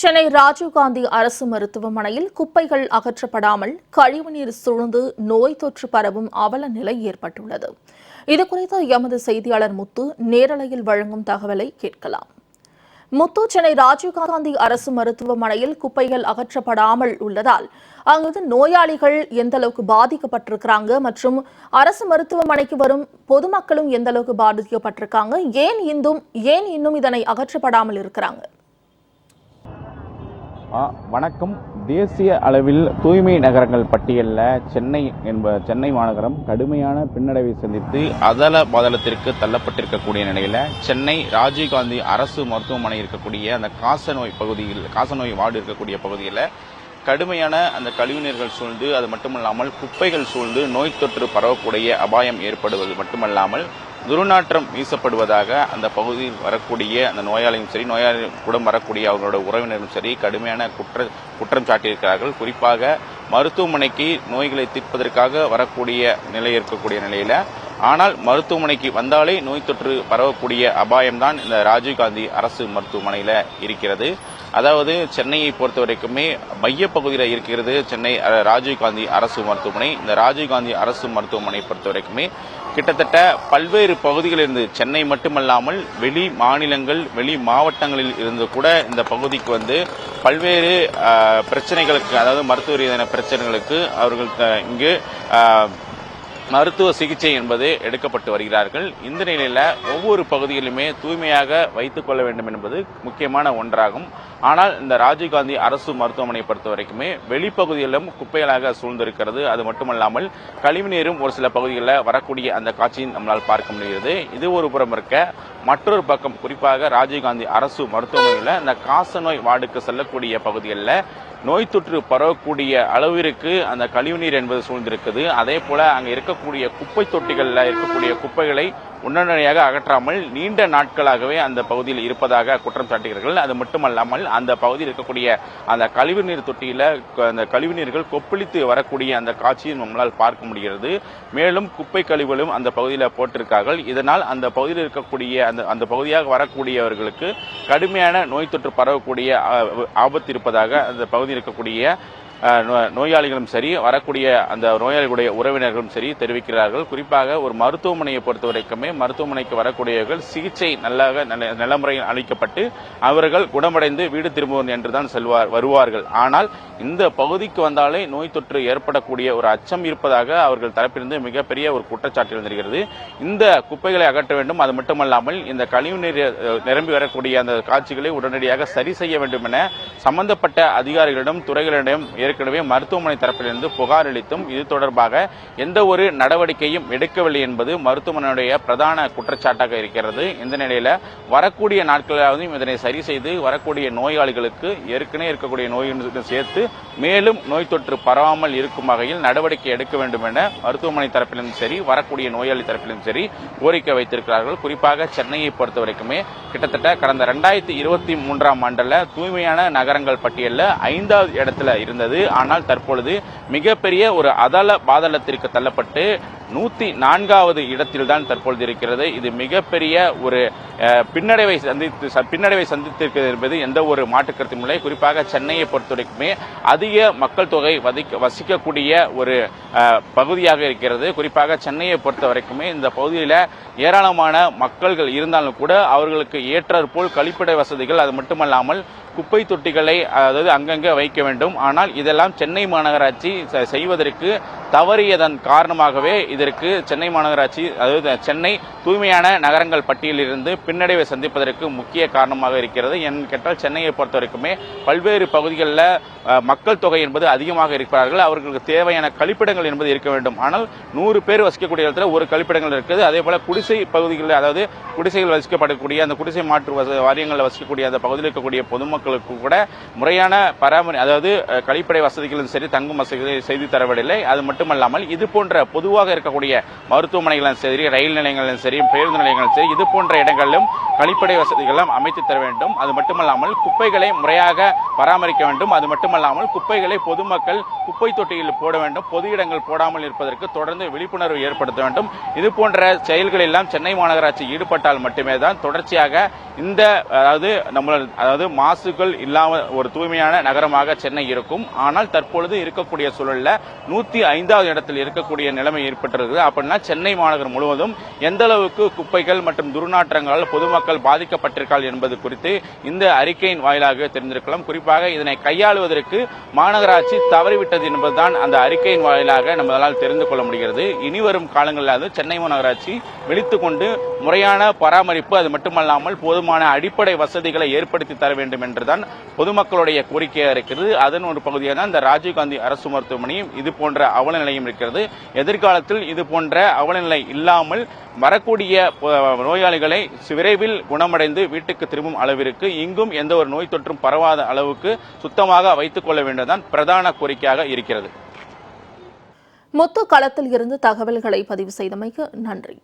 சென்னை ராஜீவ்காந்தி அரசு மருத்துவமனையில் குப்பைகள் அகற்றப்படாமல் கழிவுநீர் சூழ்ந்து நோய் தொற்று பரவும் அவல நிலை ஏற்பட்டுள்ளது. இதுகுறித்து எமது செய்தியாளர் முத்து நேரலையில் வழங்கும் தகவலை கேட்கலாம். முத்து சென்னை ராஜீவ்காந்தி அரசு மருத்துவமனையில் குப்பைகள் அகற்றப்படாமல் உள்ளதால் அங்கு நோயாளிகள் எந்த அளவுக்கு பாதிக்கப்பட்டிருக்கிறாங்க மற்றும் அரசு மருத்துவமனைக்கு வரும் பொதுமக்களும் எந்த அளவுக்கு பாதிக்கப்பட்டிருக்காங்க? ஏன் இன்னும் ஏன் இன்னும் இதனை அகற்றப்படாமல் இருக்கிறாங்க? வணக்கம். தேசிய அளவில் தூய்மை நகரங்கள் பட்டியலில் சென்னை என்ப சென்னை மாநகரம் கடுமையான பின்னடைவை சந்தித்து அதல பாதளத்திற்கு தள்ளப்பட்டிருக்கக்கூடிய நிலையில் சென்னை ராஜீவ்காந்தி அரசு மருத்துவமனை இருக்கக்கூடிய அந்த காசநோய் பகுதியில் காசநோய் வார்டு இருக்கக்கூடிய பகுதியில் கடுமையான அந்த கழிவுநீர்கள் சூழ்ந்து அது மட்டுமல்லாமல் குப்பைகள் சூழ்ந்து நோய் தொற்று பரவக்கூடிய அபாயம் ஏற்படுவது மட்டுமல்லாமல் துர்நாற்றம் வீசப்படுவதாக அந்த பகுதியில் வரக்கூடிய அந்த நோயாளியும் சரி நோயாளியுடன் வரக்கூடிய அவர்களோட உறவினரும் சரி கடுமையான குற்ற குற்றம் சாட்டியிருக்கிறார்கள். குறிப்பாக மருத்துவமனைக்கு நோய்களை தீர்ப்பதற்காக வரக்கூடிய நிலை இருக்கக்கூடிய நிலையில ஆனால் மருத்துவமனைக்கு வந்தாலே நோய் தொற்று பரவக்கூடிய அபாயம்தான் இந்த ராஜீவ்காந்தி அரசு மருத்துவமனையில் இருக்கிறது. அதாவது சென்னையை பொறுத்த வரைக்குமே மையப்பகுதியில் இருக்கிறது சென்னை ராஜீவ்காந்தி அரசு மருத்துவமனை. இந்த ராஜீவ்காந்தி அரசு மருத்துவமனை பொறுத்த வரைக்குமே கிட்டத்தட்ட பல்வேறு பகுதிகளில் இருந்து சென்னை மட்டுமல்லாமல் வெளி மாநிலங்கள் வெளி மாவட்டங்களில் இருந்து கூட இந்த பகுதிக்கு வந்து பல்வேறு பிரச்சனைகளுக்கு அதாவது மருத்துவ ரீதியான பிரச்சனைகளுக்கு அவர்கள் இங்கு மருத்துவ சிகிச்சை என்பது எடுக்கப்பட்டு வருகிறார்கள். இந்த நிலையில ஒவ்வொரு பகுதியிலுமே தூய்மையாக வைத்துக் கொள்ள வேண்டும் என்பது முக்கியமான ஒன்றாகும். ஆனால் இந்த ராஜீவ்காந்தி அரசு மருத்துவமனையை பொறுத்த வரைக்குமே வெளிப்பகுதியிலும் குப்பைகளாக சூழ்ந்திருக்கிறது. அது மட்டுமல்லாமல் கழிவுநீரும் ஒரு சில பகுதிகளில் வரக்கூடிய அந்த காட்சியை நம்மளால் பார்க்க முடிகிறது. இது ஒரு புறம் இருக்க மற்றொரு பக்கம் குறிப்பாக ராஜீவ்காந்தி அரசு மருத்துவமனையில் இந்த காசநோய் வார்டுக்கு செல்லக்கூடிய பகுதிகளில் நோய் தொற்று பரவக்கூடிய அளவிற்கு அந்த கழிவுநீர் என்பது சூழ்ந்திருக்குது. அதே போல அங்கே இருக்கக்கூடிய குப்பை தொட்டிகளில் இருக்கக்கூடிய குப்பைகளை உடனடியாக அகற்றாமல் நீண்ட நாட்களாகவே அந்த பகுதியில் இருப்பதாக குற்றம் சாட்டுகிறார்கள். அது மட்டுமல்லாமல் அந்த பகுதியில் இருக்கக்கூடிய அந்த கழிவுநீர் தொட்டியில் அந்த கழிவுநீர்கள் கொப்பளித்து வரக்கூடிய அந்த காட்சியை நம்மளால் பார்க்க முடிகிறது. மேலும் குப்பை கழிவுகளும் அந்த பகுதியில் போட்டிருக்கார்கள். இதனால் அந்த பகுதியில் இருக்கக்கூடிய அந்த அந்த பகுதியாக வரக்கூடியவர்களுக்கு கடுமையான நோய் தொற்று பரவக்கூடிய ஆபத்து இருப்பதாக அந்த பகுதியில் இருக்கக்கூடிய நோயாளிகளும் சரி வரக்கூடிய அந்த நோயாளிகளுடைய உறவினர்களும் சரி தெரிவிக்கிறார்கள். குறிப்பாக ஒரு மருத்துவமனையை பொறுத்த வரைக்குமே மருத்துவமனைக்கு வரக்கூடியவர்கள் சிகிச்சை நல்லாக நல்ல முறையில் அளிக்கப்பட்டு அவர்கள் குணமடைந்து வீடு திரும்புவோம் என்றுதான் செல்வார் வருவார்கள். ஆனால் இந்த பகுதிக்கு வந்தாலே நோய் தொற்று ஏற்படக்கூடிய ஒரு அச்சம் இருப்பதாக அவர்கள் தரப்பிலிருந்து மிகப்பெரிய ஒரு குற்றச்சாட்டு எழுந்திருக்கிறது. இந்த குப்பைகளை அகற்ற வேண்டும். அது மட்டுமல்லாமல் இந்த கழிவுநீர் நிரம்பி வரக்கூடிய அந்த காட்சிகளை உடனடியாக சரி செய்ய வேண்டும் என சம்பந்தப்பட்ட அதிகாரிகளிடம் துறைகளிடம் ஏற்கனவே மருத்துவமனை தரப்பிலிருந்து புகார் அளித்தும் இது தொடர்பாக எந்த ஒரு நடவடிக்கையும் எடுக்கவில்லை என்பது மருத்துவமனையுடைய பிரதான குற்றச்சாட்டாக இருக்கிறது. இந்த நிலையில வரக்கூடிய நாட்களாவது இதனை சரி செய்து வரக்கூடிய நோயாளிகளுக்கு ஏற்கனவே இருக்கக்கூடிய நோயுடன் சேர்த்து மேலும் நோய் தொற்று பரவாமல் இருக்கும் வகையில் நடவடிக்கை எடுக்க வேண்டும் என மருத்துவமனை தரப்பிலும் சரி வரக்கூடிய நோயாளி தரப்பிலும் சரி கோரிக்கை வைத்திருக்கிறார்கள். குறிப்பாக சென்னையை பொறுத்த வரைக்குமே கிட்டத்தட்ட கடந்த ரெண்டாயிரத்தி இருபத்தி மூன்றாம் ஆண்டுல தூய்மையான நகரங்கள் பட்டியலில் ஐந்தாவது இடத்துல இருந்தது. ஆனால் தற்பொழுது மிகப்பெரிய ஒரு அதல பாதளத்திற்கு தள்ளப்பட்டு நூத்தி நான்காவது இடத்தில் தான் தற்பொழுது இருக்கிறது. இது மிகப்பெரிய ஒரு பின்னடைவை சந்தித்து ச- பின்னடைவை சந்தித்திருக்கிறது என்பது எந்த ஒரு மாற்றுக்கருத்தும் இல்லை. குறிப்பாக சென்னையை பொறுத்தவரைக்குமே அதிக மக்கள் தொகை வதிக்க வசிக்கக்கூடிய ஒரு பகுதியாக இருக்கிறது. குறிப்பாக சென்னையை பொறுத்த வரைக்குமே இந்த பகுதியில் ஏராளமான மக்கள்கள் இருந்தாலும் கூட அவர்களுக்கு ஏற்றாற்போல் கழிப்பிட வசதிகள் அது மட்டுமல்லாமல் குப்பை தொட்டிகளை அதாவது அங்கங்கே வைக்க வேண்டும். ஆனால் இதெல்லாம் சென்னை மாநகராட்சி செய்வதற்கு தவறியதன் காரணமாகவே இதற்கு சென்னை மாநகராட்சி அதாவது சென்னை தூய்மையான நகரங்கள் பட்டியலிலிருந்து பின்னடைவை சந்திப்பதற்கு முக்கிய காரணமாக இருக்கிறது. என் கேட்டால் சென்னையை பொறுத்த வரைக்குமே பல்வேறு பகுதிகளில் மக்கள் தொகை என்பது அதிகமாக இருக்கிறார்கள். அவர்களுக்கு தேவையான கழிப்பிடங்கள் என்பது இருக்க வேண்டும். ஆனால் நூறு பேர் வசிக்கக்கூடிய இடத்துல ஒரு கழிப்பிடங்கள் இருக்குது. அதே போல் குடிசை பகுதிகளில் அதாவது குடிசைகள் வசிக்கப்படக்கூடிய அந்த குடிசை மாற்று வச- வாரியங்களில் வசிக்கக்கூடிய அந்த பகுதியில் இருக்கக்கூடிய பொதுமக்களுக்கு கூட முறையான பராமரி அதாவது கழிப்படை வசதிகளும் சரி தங்கும் வசதிகளை செய்து தரவில்லை. அது மட்டும் மட்டுமல்லாமல் இது போன்ற பொதுவாக இருக்கக்கூடிய மருத்துவமனைகளும் சரி ரயில் நிலையங்களும் சரி பேருந்து நிலையங்களும் சரி இது போன்ற இடங்களிலும் கழிப்படை வசதிகளும் அமைத்து தர வேண்டும். அது மட்டுமல்லாமல் குப்பைகளை முறையாக பராமரிக்க வேண்டும். அது மட்டுமல்லாமல் குப்பைகளை பொதுமக்கள் குப்பை தொட்டியில் போட வேண்டும். பொது இடங்கள் போடாமல் இருப்பதற்கு தொடர்ந்து விழிப்புணர்வு ஏற்படுத்த வேண்டும். இது போன்ற செயல்கள் எல்லாம் சென்னை மாநகராட்சி ஈடுபட்டால் மட்டுமே தான் தொடர்ச்சியாக இந்த அதாவது நம்ம அதாவது மாசுகள் இல்லாமல் ஒரு தூய்மையான நகரமாக சென்னை இருக்கும். ஆனால் தற்பொழுது இருக்கக்கூடிய சூழல்ல நூத்தி ஐந்தாவது இடத்தில் இருக்கக்கூடிய நிலைமை ஏற்பட்டிருக்கு அப்படின்னா சென்னை மாநகரம் முழுவதும் எந்த அளவுக்கு குப்பைகள் மற்றும் துர்நாற்றங்களால் பொதுமக்கள் பாதிக்கப்பட்டிருக்காள் என்பது குறித்து இந்த அறிக்கையின் வாயிலாக தெரிந்திருக்கலாம். குறிப்பாக இதனை கையாளுவதற்கு மாநகராட்சி தவறிவிட்டது என்பதுதான் அந்த அறிக்கையின் வாயிலாக நம்மளால் தெரிந்து கொள்ள முடிகிறது. இனி வரும் காலங்களில் அது சென்னை மாநகராட்சி விழித்துக் கொண்டு முறையான பராமரிப்பு அது மட்டுமல்லாமல் போதுமான அடிப்படை வசதிகளை ஏற்படுத்தி தர வேண்டும் என்றுதான் பொதுமக்களுடைய கோரிக்கையாக இருக்கிறது. அதன் ஒரு பகுதியாக தான் இந்த ராஜீவ்காந்தி அரசு மருத்துவமனையும் இது போன்ற அவல நிலையும் இருக்கிறது. எதிர்காலத்தில் இது போன்ற அவலநிலை இல்லாமல் வரக்கூடிய நோயாளிகளை விரைவில் குணமடைந்து வீட்டுக்கு திரும்பும் அளவிற்கு இங்கும் எந்த ஒரு நோய் தொற்றும் பரவாத அளவுக்கு சுத்தமாக வைத்துக் கொள்ள வேண்டியதுதான் பிரதான கோரிக்கையாக இருக்கிறது. முத்து களத்தில் இருந்து தகவல்களை பதிவு செய்தமைக்கு நன்றி.